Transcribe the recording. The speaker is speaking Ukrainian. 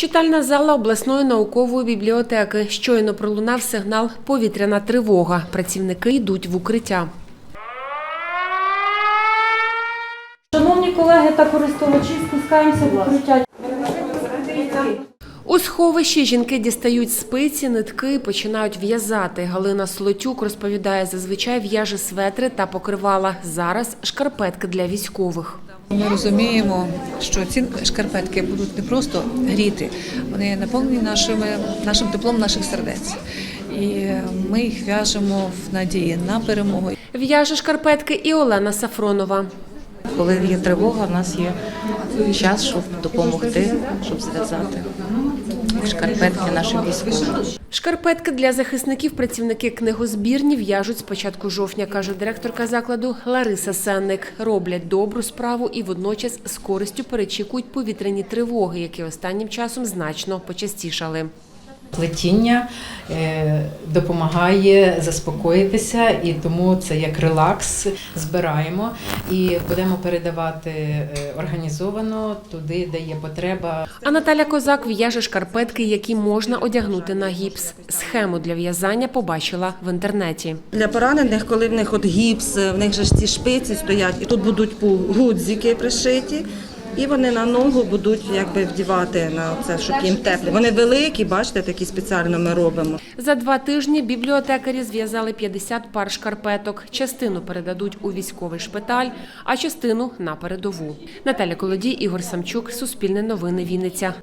Читальна зала обласної наукової бібліотеки. Щойно пролунав сигнал повітряна тривога. Працівники йдуть в укриття. Шановні колеги та користувачі, спускаємося в укриття. У сховищі жінки дістають спиці, нитки, починають в'язати. Галина Слотюк розповідає, зазвичай в'яже светри та покривала. Зараз шкарпетки для військових. Ми розуміємо, що ці шкарпетки будуть не просто гріти, вони наповнені нашими, нашим теплом наших сердець. І ми їх в'яжемо в надії на перемогу. В'яже шкарпетки і Олена Сафронова. Коли є тривога, в нас є час, щоб допомогти, щоб зв'язати шкарпетки нашим військовим. Шкарпетки для захисників працівники книгозбірні в'яжуть з початку жовтня, каже директорка закладу Лариса Сенник. Роблять добру справу і водночас з користю перечікують повітряні тривоги, які останнім часом значно почастішали. Плетіння е, допомагає заспокоїтися, і тому це як релакс. Збираємо і будемо передавати е, організовано туди, де є потреба. А Наталя Козак в'яже шкарпетки, які можна одягнути на гіпс. Схему для в'язання побачила в інтернеті. Для поранених, коли в них от гіпс, в них же ж ці шпиці стоять, і тут будуть гудзики пришиті, і вони на ногу будуть якби вдівати на це, щоб їм теплі. Вони великі, бачите, такі спеціально ми робимо. За два тижні бібліотекарі зв'язали 50 пар шкарпеток. Частину передадуть у військовий шпиталь, а частину на передову. Наталя Колодій, Ігор Самчук, Суспільне новини, Вінниця.